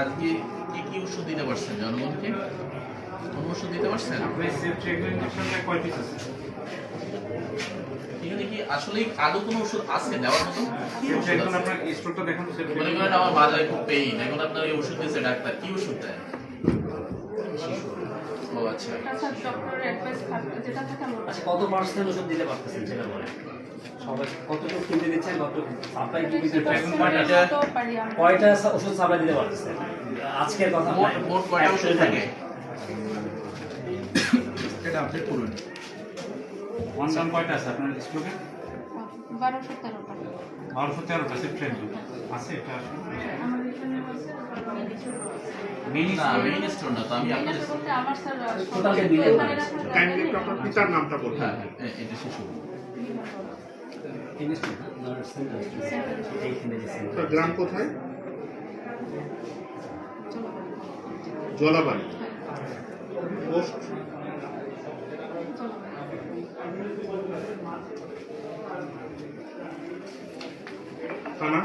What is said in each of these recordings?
আজকে কি কি ওষুধ দিতে পারছেন জনগণকে? কোন ওষুধ দিতে পারছেন? এখানে কি আসলেই আদৌ কোনো ওষুধ আছে দেওয়ার মতো? মনে করেন আমার মাথায় খুব পেইন। এখন আপনার এই ওষুধ দিয়েছে ডাক্তার কি ওষুধ দেয়? ও আচ্ছা। আমরা আচ্ছা কত পার্সেন্ট ওষুধ দিতে পারতেছেন সেটা বলে সবাই কতটুকু কিনতে দিচ্ছেন কত সাপ্লাই কি দিতে কত পারি আমরা। কয়টা ওষুধ সাপ্লাই দিতে পারতেছেন আজকের কথা মোট মোট কয়টা ওষুধ থাকে? এটা আপডেট করুন। ওয়ান কয়টা আছে আপনার স্টকে বারোশো তেরোটা। বারোশো তেরোটা সেপ্টেম্বর আছে এটা পিতার নামটা বলুন। হ্যাঁ হ্যাঁ এটা শিশু গ্রাম কোথায়? জলাবাড়ি। পোস্ট। থানা?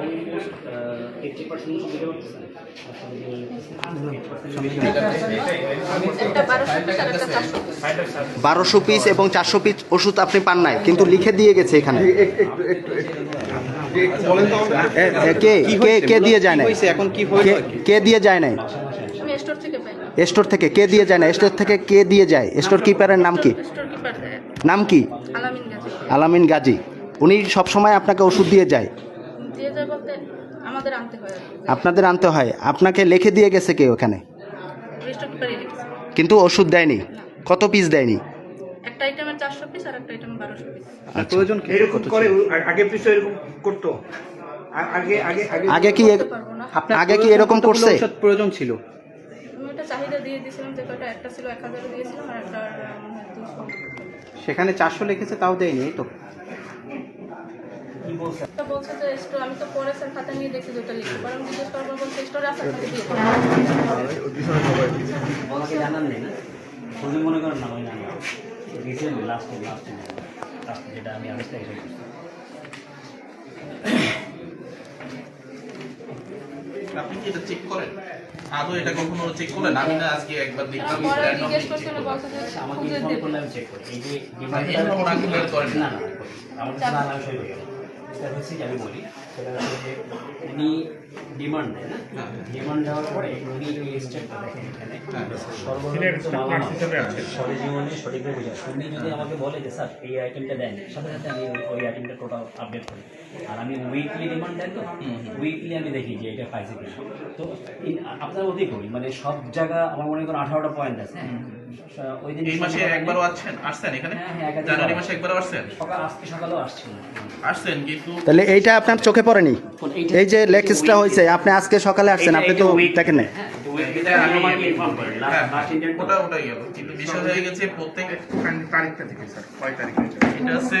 Almost, 80% দিতে পারতেছেন? আসলে যে 80% একটা বারোশো পিস এবং চারশো পিস ওষুধ আপনি পান নাই কিন্তু লিখে দিয়ে গেছে এখানে। কে কে কে দিয়ে যায় না এখন কি কে কে দিয়ে যায় নাই? স্টোর থেকে পাই স্টোর থেকে কে দিয়ে যায় না স্টোর থেকে কে দিয়ে যায়? স্টোর কিপারের নাম কি? নাম কি? আলামিন আলামিন গাজী। উনি সব সময় আপনাকে ওষুধ দিয়ে যায় দিয়ে যায় বলতে আমাদের আনতে হয় আর কি। আপনাদের আনতে হয় আপনাকে লিখে দিয়ে গেছে কে ওখানে কিন্তু ওষুধ দেয়নি? কত পিস দেয়নি? একটা আইটেমের চারশো পিস আর একটা আইটেমের বারোশো পিস প্রয়োজন এরকম করে আগে পিছু এরকম করতো? আগে আগে আগে আগে কি আপনার আগে কি এরকম করছে? প্রয়োজন ছিল। আমি চাহিদা দিয়ে দিয়েছিলাম যে কয়টা একটা ছিল এক হাজারে দিয়েছিলাম আর একটা মনে সেখানে চারশো লিখেছে তাও দেয়নি এই তো বলছে যে স্টোর আমি তো পরে স্যার খাতা নিয়ে দেখছি দুটো লিখে। পরে আমি জিজ্ঞেস করব বলছে স্টোরে আছে আপনাকে দিয়ে আমাকে জানান নেই না। যদি মনে করেন না আমি জানলাম রিসেন্ট লাস্টে লাস্টে লাস্টে যেটা আমি আরেকটা এসে আপনি কি এটা চেক করেন? আদৌ এটা কখনো চেক করলেন আমি না আজকে একবার দেখলাম আমাকে খুঁজে করলে আমি চেক করি। এই যে মানে না না। না না আমার কাছে না আমি সই হয়ে গেল সেটা হচ্ছে যে আমি বলি সেটা হচ্ছে যে উনি ডিমান্ড দেয় না। হ্যাঁ। ডিমান্ড দেওয়ার পরে উনি এই স্টেপটা দেখেন এখানে। হ্যাঁ। সর্বনিম্ন মালামাল সঠিকভাবে বোঝা উনি যদি আমাকে বলে যে স্যার এই আইটেমটা দেন সাথে সাথে আমি ওই- আইটেমটা টোটাল আপডেট করি। আর আমি উইকলি ডিমান্ড দেন তো উইকলি আমি দেখি যে এটা পাইছে কিনা। তো আপনার মধ্যেই করি মানে সব জায়গা আমার মনে করেন আঠারোটা পয়েন্ট আছে। হ্যাঁ ওই দিন এই মাসে একবারও আসছেন? আসছেন এখানে? হ্যাঁ, হ্যাঁ, একবার জানুয়ারি মাসে একবারও আসছেন? সকাল আজকে সকালেও আসছিল আসছেন কিন্তু তাহলে এইটা আপনার চোখে পড়েনি? এই যে লেক্সটা হয়েছে আপনি আজকে সকালে আসছেন আপনি তো দেখেন না হ্যাঁ, হ্যাঁ, লাস্ট ইন্ডিয়ান ওটা গেল। কিন্তু বিষয় হয়ে গেছে প্রত্যেক তারিখটা থেকে স্যার কয় তারিখ এটা হচ্ছে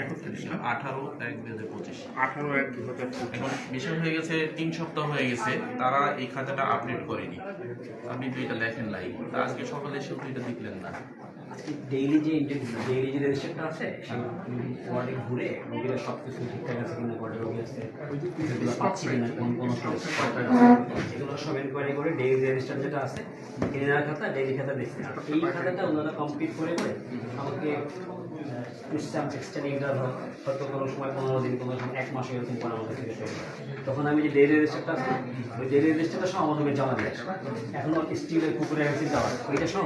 একত্রিশ না আঠারো এক দুই হাজার পঁচিশ। আঠারো এক দুই হাজার এখন বিষয় হয়ে গেছে তিন সপ্তাহ হয়ে গেছে তারা এই খাতাটা আপডেট করেনি। আপনি দুইটা লেখেন নাই তা আজকে সকালে এসেও দুইটা দেখলেন না। ডেইলি যে ডেইলি যে রেজিস্টারটা আছে ওয়ার্ডে ঘুরে রোগীরা সব কিছু ঠিকঠাক আছে কিনা রোগী আছে সেগুলো পাচ্ছি কিনা কোন কোন এগুলো সব এনকোয়ারি করে ডেইলি রেজিস্টার যেটা আছে কেনার খাতা ডেইলি খাতা এই খাতাটা ওনারা কমপ্লিট করে করে আমাকে স্ট্যাম্প এক্সটেন্ড হয়তো কোনো সময় পনেরো দিন কোনো সময় এক মাস এরকম পরে আমাদের থেকে চলে তখন আমি যে ডেইলি রেজিস্টারটা আছে ওই ডেইলি রেজিস্টারটা সব আমাদের জমা দিয়ে আসি। এখনও স্টিলের কুকুরে গেছি যাওয়ার। ওইটা সব